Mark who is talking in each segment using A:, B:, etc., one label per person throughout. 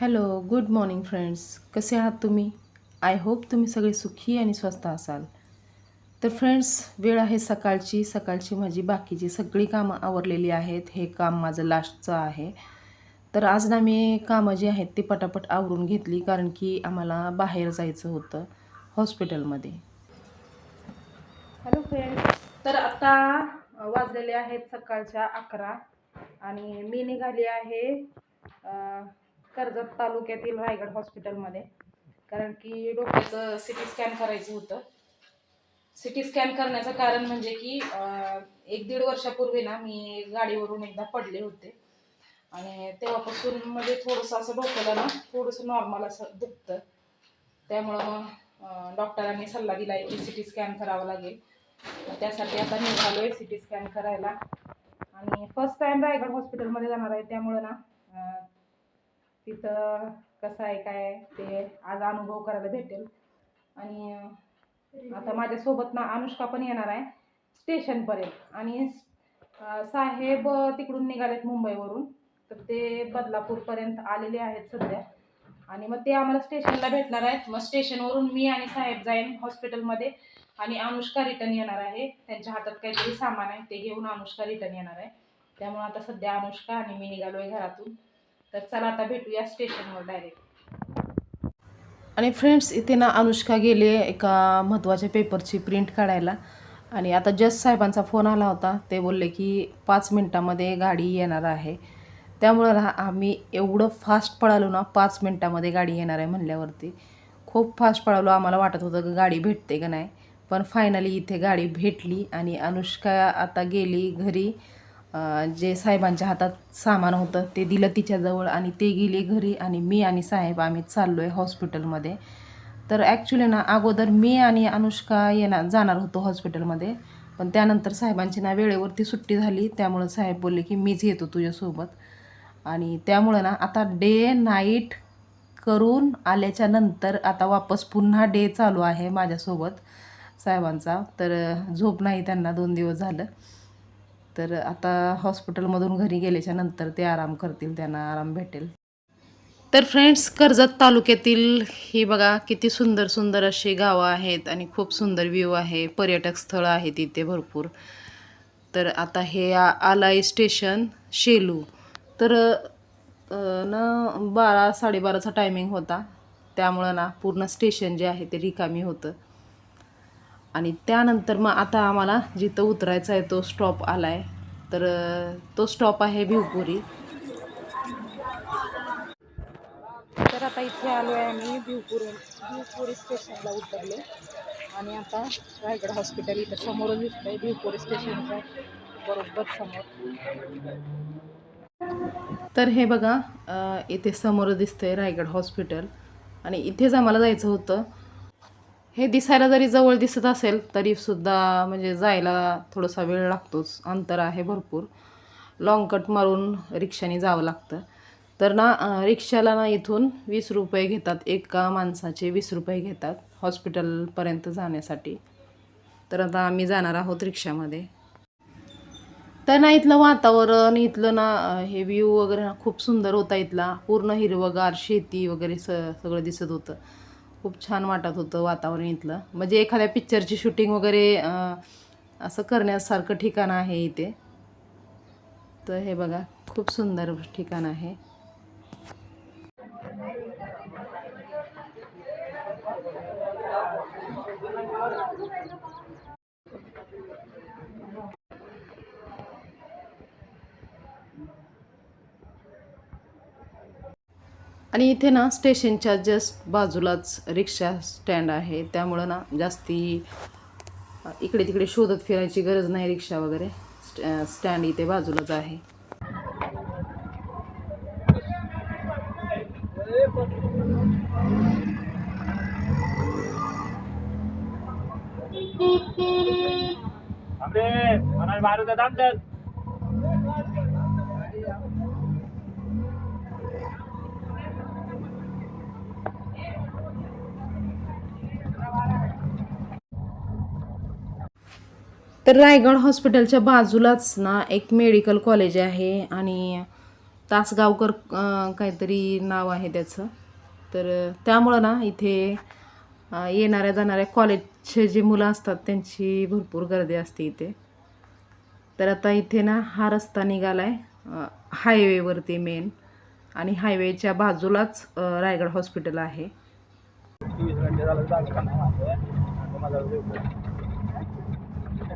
A: Hello good morning friends कसे आहात तुम्ही? आय होप तुम्ही सगळे सुखी आणि स्वस्त असाल. तर फ्रेंड्स वेळ आहे सकाळची. सकाळची माझी बाकीची सगळी कामं आवरलेली आहेत. हे काम माझं लास्टचं आहे. तर आज ना मी कामं जी आहेत ती पटापट आवरून घेतली कारण की आम्हाला बाहेर जायचं होतं हॉस्पिटलमध्ये. हॅलो फ्रेंड्स तर आता वाजलेले आहेत सकाळच्या अकरा आणि मी निघाली आहे कर्जत तालुक्यातील रायगड हॉस्पिटलमध्ये. कारण की डोक्याचं सी टी स्कॅन करायचं होतं. सी टी स्कॅन करण्याचं कारण म्हणजे की एक दीड वर्षापूर्वी ना मी गाडीवरून एकदा पडले होते. आणि तेव्हापासून म्हणजे थोडंसं असं डोक्याला ना थोडंसं नॉर्मल असं दुखतं. त्यामुळं मग डॉक्टरांनी सल्ला दिला आहे की सी टी स्कॅन करावं लागेल. त्यासाठी आता निघालो आहे सी टी स्कॅन करायला. आणि फर्स्ट टाईम रायगड हॉस्पिटलमध्ये जाणार आहे. त्यामुळं ना तिथं कसं आहे काय ते आज अनुभव करायला भेटेल. आणि आता माझ्यासोबत ना अनुष्का पण येणार आहे स्टेशनपर्यंत आणि साहेब तिकडून निघालेत मुंबईवरून. तर ते बदलापूरपर्यंत आलेले आहेत सध्या. आणि मग ते आम्हाला स्टेशनला भेटणार आहेत. मग स्टेशनवरून मी आणि साहेब जाईन हॉस्पिटलमध्ये आणि अनुष्का रिटर्न येणार आहे. त्यांच्या हातात काहीतरी सामान आहे ते घेऊन अनुष्का रिटर्न येणार आहे. त्यामुळे आता सध्या अनुष्का आणि मी निघालोय घरातून. तर चला आता भेटूया स्टेशनवर डायरेक्ट आणि फ्रेंड्स इथे ना अनुष्का गेले एका महत्त्वाच्या पेपरची प्रिंट काढायला. आणि आता जस साहेबांचा फोन आला होता ते बोलले की पाच मिनटामध्ये गाडी येणार आहे. त्यामुळं ना आम्ही एवढं फास्ट पळालो ना पाच मिनटामध्ये गाडी येणार आहे म्हणल्यावरती. खूप फास्ट पळालो आम्हाला वाटत होतं की गाडी भेटते का नाही. पण फायनली इथे गाडी भेटली आणि अनुष्का आता गेली घरी. जे साहेबांच्या हातात सामान होतं ते दिलं तिच्याजवळ आणि ते गेले घरी आणि मी आणि साहेब आम्ही चाललो आहे हॉस्पिटलमध्ये. तर ॲक्च्युली ना अगोदर मी आणि अनुष्का येणार जाणार होतो हॉस्पिटलमध्ये. पण त्यानंतर साहेबांची ना वेळेवरती सुट्टी झाली. त्यामुळं साहेब बोलले की मीच येतो तुझ्यासोबत. आणि त्यामुळं ना आता डे नाईट करून आल्याच्यानंतर आता वापस पुन्हा डे चालू आहे माझ्यासोबत साहेबांचा. तर झोप नाही त्यांना दोन दिवस झालं. तर आता हॉस्पिटलमधून घरी गेल्याच्यानंतर ते आराम करतील त्यांना आराम भेटेल. तर फ्रेंड्स कर्जत तालुक्यातील ही बघा किती सुंदर सुंदर अशी गावं आहेत आणि खूप सुंदर व्ह्यू आहे. पर्यटक स्थळं आहेत इथे भरपूर. तर आता हे आ- आलाय स्टेशन शेलू. तर न बारा साडेबाराचा टायमिंग होता. त्यामुळं ना पूर्ण स्टेशन जे आहे ते रिकामी होतं. आणि त्यानंतर मग आता आम्हाला जिथं उतरायचा आहे तो स्टॉप आला आहे तर तो स्टॉप आहे भिवपुरी. तर आता इथे आलो आहे आम्ही भिवपुरी भिवपुरी स्टेशनला उतरले आणि आता रायगड हॉस्पिटल इथं समोरच दिसतंय भिवपुरी स्टेशनच्या बरोबर समोर. तर हे बघा इथे समोर दिसतंय रायगड हॉस्पिटल आणि इथेच आम्हाला जायचं होतं. हे दिसायला जरी जवळ दिसत असेल तरी सुद्धा म्हणजे जायला थोडासा वेळ लागतोच. अंतर आहे भरपूर. लॉंग कट मारून रिक्षाने जावं लागतं. तर ना रिक्षाला ना इथून वीस रुपये घेतात. एका माणसाचे वीस रुपये घेतात हॉस्पिटलपर्यंत जाण्यासाठी. तर आता आम्ही जाणार आहोत रिक्षामध्ये. तर ना इथलं वातावरण इथलं ना हे व्ह्यू वगैरे ना खूप सुंदर होता इथला. पूर्ण हिरवगार शेती वगैरे स सगळं दिसत होतं. खूप छान वाटत होतं वातावरण इथलं. म्हणजे एखाद्या पिक्चरची शूटिंग वगैरे असं करण्यासारखं ठिकाण आहे इथे. तर हे बघा खूप सुंदर ठिकाण आहे. आणि इथे ना स्टेशनच्या जस्ट बाजूलाच रिक्षा स्टँड आहे. त्यामुळं ना जास्ती इकडे तिकडे शोधत फिरायची गरज नाही रिक्षा वगैरे. स्टँड इथे बाजूलाच आहे.
B: मारू
A: तर रायगड हॉस्पिटलच्या बाजूलाच ना एक मेडिकल कॉलेज आहे आणि तासगावकर काहीतरी नाव आहे त्याचं. तर त्यामुळं ना इथे येणाऱ्या जाणाऱ्या कॉलेजचे जे मुलं असतात त्यांची भरपूर गर्दी असते इथे. तर आता इथे ना हा रस्ता निघाला आहे हायवेवरती मेन आणि हायवेच्या बाजूलाच रायगड हॉस्पिटल आहे.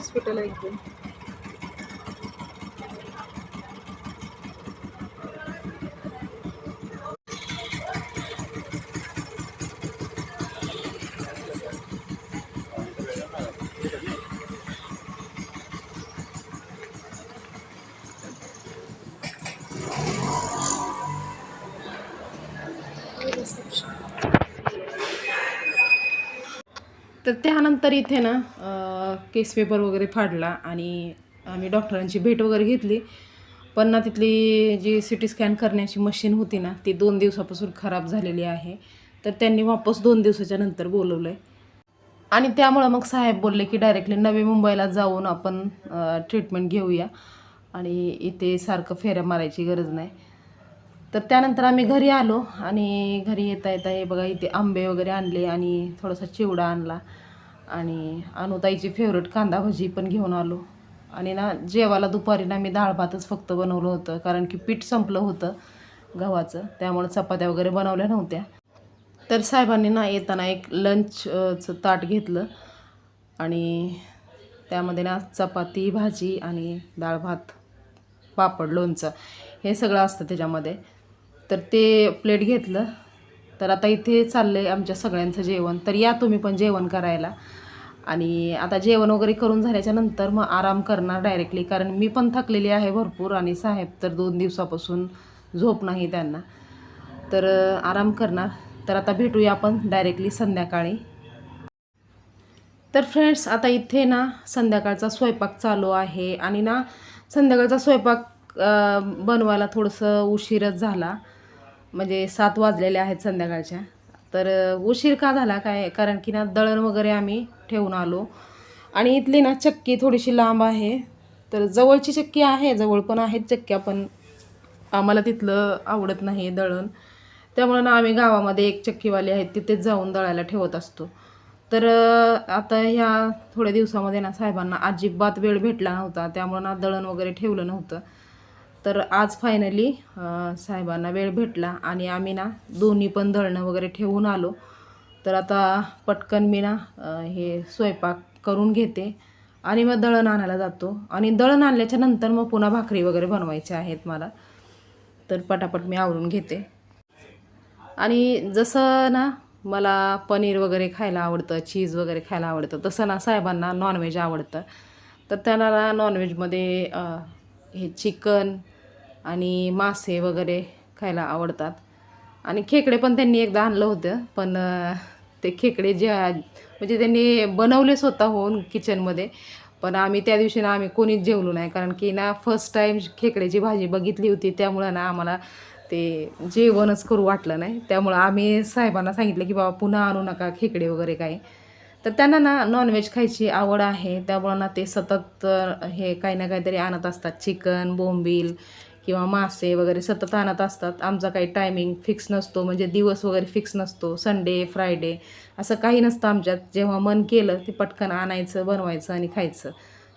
A: हॉस्पिटल आहे एकदम तर त्यानंतर इथे ना केस पेपर वगैरे फाडला आणि आम्ही डॉक्टरांची भेट वगैरे घेतली. पण ना तिथली जी सी टी स्कॅन करण्याची मशीन होती ना ती दोन दिवसापासून खराब झालेली आहे. तर त्यांनी वापस दोन दिवसाच्या नंतर बोलवलं आहे आणि त्यामुळं मग साहेब बोलले की डायरेक्टली नवी मुंबईला जाऊन आपण ट्रीटमेंट घेऊया. आणि इथे सारखं फेऱ्या मारायची गरज नाही. तर त्यानंतर आम्ही घरी आलो आणि घरी येता येता हे बघा इथे आंबे वगैरे आणले आणि थोडासा चिवडा आणला. आणि अनुताईची फेवरेट कांदा भजी पण घेऊन आलो. आणि ना जेवायला दुपारी ना मी डाळ भातच फक्त बनवलं होतं कारण की पीठ संपलं होतं गव्हाचं. त्यामुळे चपात्या वगैरे बनवल्या नव्हत्या. तर साहेबांनी ना येताना एक लंचचं ताट घेतलं आणि त्यामध्ये ना चपाती भाजी आणि डाळ भात पापड लोणचं हे सगळं असतं त्याच्यामध्ये. तर ते प्लेट घेतलं तर आता इथे चाललं आहे आमच्या सगळ्यांचं जेवण. तर या तुम्ही पण जेवण करायला. आणि आता जेवण वगैरे करून झाल्याच्यानंतर मग आराम करणार डायरेक्टली कारण मी पण थकलेली आहे भरपूर आणि साहेब तर दोन दिवसापासून झोप नाही त्यांना. तर आराम करणार. तर आता भेटूया आपण डायरेक्टली संध्याकाळी. तर फ्रेंड्स आता इथे ना संध्याकाळचा स्वयंपाक चालू आहे. आणि ना संध्याकाळचा स्वयंपाक बनवायला थोडंसं उशीरच झाला. म्हणजे सात वाजलेले आहेत संध्याकाळच्या. तर उशीर का झाला काय? कारण की ना दळण वगैरे आम्ही ठेवून आलो. आणि इथली ना चक्की थोडीशी लांब आहे. तर जवळची चक्की आहे जवळ पण आहेत चक्क्या पण आम्हाला तिथलं आवडत नाही दळण. त्यामुळं ना आम्ही गावामध्ये एक चक्कीवाले आहेत तिथेच जाऊन दळायला ठेवत असतो. तर आता ह्या थोड्या दिवसामध्ये ना साहेबांना अजिबात वेळ भेटला नव्हता. त्यामुळं ना दळण वगैरे ठेवलं नव्हतं. तर आज फायनली साहेबांना वेळ भेटला आणि आम्ही ना दोन्ही पण दळणं वगैरे ठेवून आलो. तर आता पटकन मी ना हे स्वयंपाक करून घेते आणि मग दळण आणायला जातो. आणि दळण आणल्याच्या नंतर मग पुन्हा भाकरी वगैरे बनवायच्या आहेत मला. तर पटापट मी आवरून घेते. आणि जसं ना मला पनीर वगैरे खायला आवडतं चीज वगैरे खायला आवडतं तसं ना साहेबांना नॉनव्हेज आवडतं. तर त्यांना ना नॉनव्हेजमध्ये हे चिकन आणि मासे वगैरे खायला आवडतात. आणि खेकडे पण त्यांनी एकदा आणलं होतं पण ते खेकडे जे म्हणजे त्यांनी बनवले स्वतःहून किचनमध्ये पण आम्ही त्या दिवशी ना आम्ही कोणीच जेवलो नाही कारण की ना फर्स्ट टाईम खेकड्याची भाजी बघितली होती त्यामुळं ना आम्हाला ते जेवणच करू वाटलं नाही. त्यामुळं आम्ही साहेबांना सांगितलं की बाबा पुन्हा आणू नका खेकडे वगैरे काही. तर त्यांना ना नॉनव्हेज खायची आवड आहे. त्यामुळं ना ते सतत हे काही ना काहीतरी आणत असतात. चिकन बोंबील किंवा मासे वगैरे सतत आणत असतात. आमचा काही टायमिंग फिक्स नसतो. म्हणजे दिवस वगैरे फिक्स नसतो. संडे फ्रायडे असं काही नसतं आमच्यात. जेव्हा मन केलं ते पटकन आणायचं बनवायचं आणि खायचं.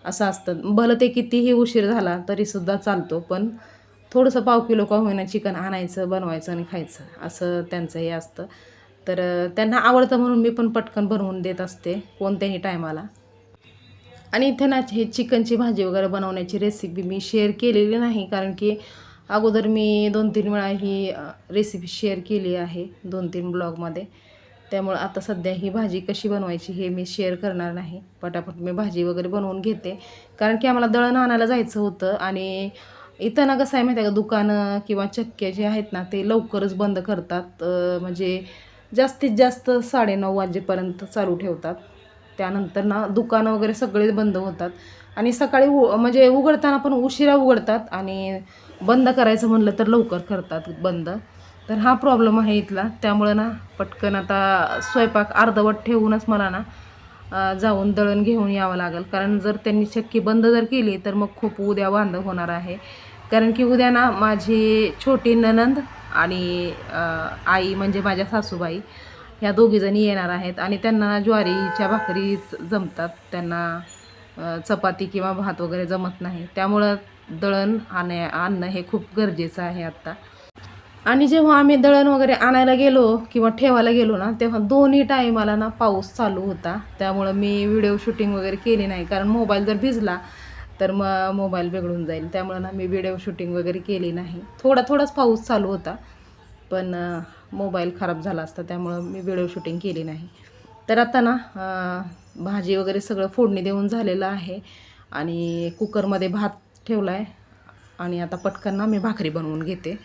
A: असं असतं. भलं ते कितीही उशीर झाला तरीसुद्धा चालतो. पण थोडंसं पाव किलो का होईना चिकन आणायचं बनवायचं आणि खायचं. असं त्यांचं हे असतं. तर त्यांना आवडतं म्हणून मी पण पटकन बनवून देत असते कोणत्याही टायमाला आणि इथे ना हे चिकनची भाजी वगैरे बनवण्याची रेसिपी मी शेअर केलेली नाही कारण की अगोदर मी दोन तीन वेळा ही रेसिपी शेअर केली आहे दोन तीन ब्लॉगमध्ये त्यामुळं आता सध्या ही भाजी कशी बनवायची हे मी शेअर करणार नाही. पटापट मी भाजी वगैरे बनवून घेते. कारण की आम्हाला दळण आणायला जायचं होतं आणि इथं ना कसं आहे माहिती आहे का दुकानं किंवा चक्के जे आहेत ना ते लवकरच बंद करतात. म्हणजे जास्तीत जास्त साडेनऊ वाजेपर्यंत चालू ठेवतात. त्यानंतर ना दुकानं वगैरे सगळेच बंद होतात. आणि सकाळी उ म्हणजे उघडताना पण उशिरा उघडतात आणि बंद करायचं म्हणलं तर लवकर करतात बंद. तर हा प्रॉब्लेम आहे इथला. त्यामुळं ना पटकन आता स्वयंपाक अर्धवट ठेवूनच मला ना जाऊन दळण घेऊन यावं लागेल. कारण जर त्यांनी चक्की बंद जर केली तर मग खूप उद्या वांद होणार आहे. कारण की उद्या ना माझी छोटी ननंद आणि आई म्हणजे माझ्या सासूबाई ह्या दोघीजणी येणार आहेत आणि त्यांना ज्वारीच्या भाकरीच जमतात. त्यांना चपाती किंवा भात वगैरे जमत नाही. त्यामुळं दळण आणण्या आणणं हे खूप गरजेचं आहे आत्ता. आणि जेव्हा आम्ही दळण वगैरे आणायला गेलो किंवा ठेवायला गेलो ना तेव्हा दोन्ही टाईमाला ना पाऊस चालू होता. त्यामुळं मी व्हिडिओ शूटिंग वगैरे केली नाही. कारण मोबाईल जर भिजला तर मग मोबाईल बिघडून जाईल. त्यामुळं ना मी व्हिडिओ शूटिंग वगैरे केली नाही. थोडा थोडाच पाऊस चालू होता. पण मोबाईल खराब झाला असता त्यामुळं मी व्हिडिओ शूटिंग केली नाही. तर आता ना भाजी वगैरे सगळं फोडणी देऊन झालेलं आहे आणि कुकरमध्ये भात ठेवला आहे आणि आता पटकन ना मी भाकरी बनवून घेते.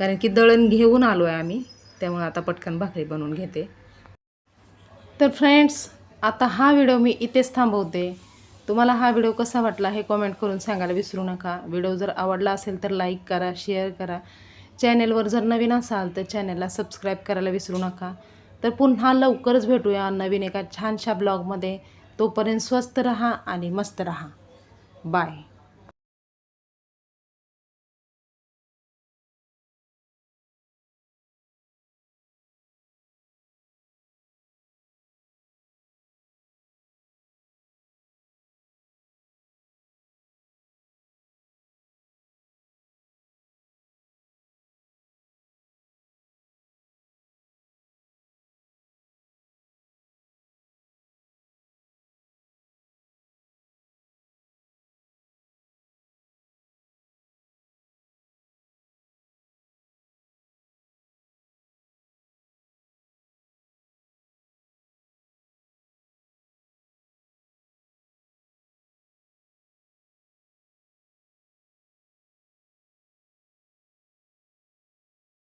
A: कारण की दळण घेऊन आलो आहे आम्ही त्यामुळे आता पटकन भाकरी बनवून घेते. तर फ्रेंड्स आता हा व्हिडिओ मी इथेच थांबवते. तुम्हाला हा व्हिडिओ कसा वाटला हे कॉमेंट करून सांगायला विसरू नका. व्हिडिओ जर आवडला असेल तर लाईक करा शेअर करा. चॅनेलवर जर नवीन असाल तर चॅनेलला सबस्क्राईब करायला विसरू नका. तर पुन्हा लवकरच भेटूया नवीन एका छानशा ब्लॉगमध्ये. तोपर्यंत स्वस्त रहा आणि मस्त रहा. बाय.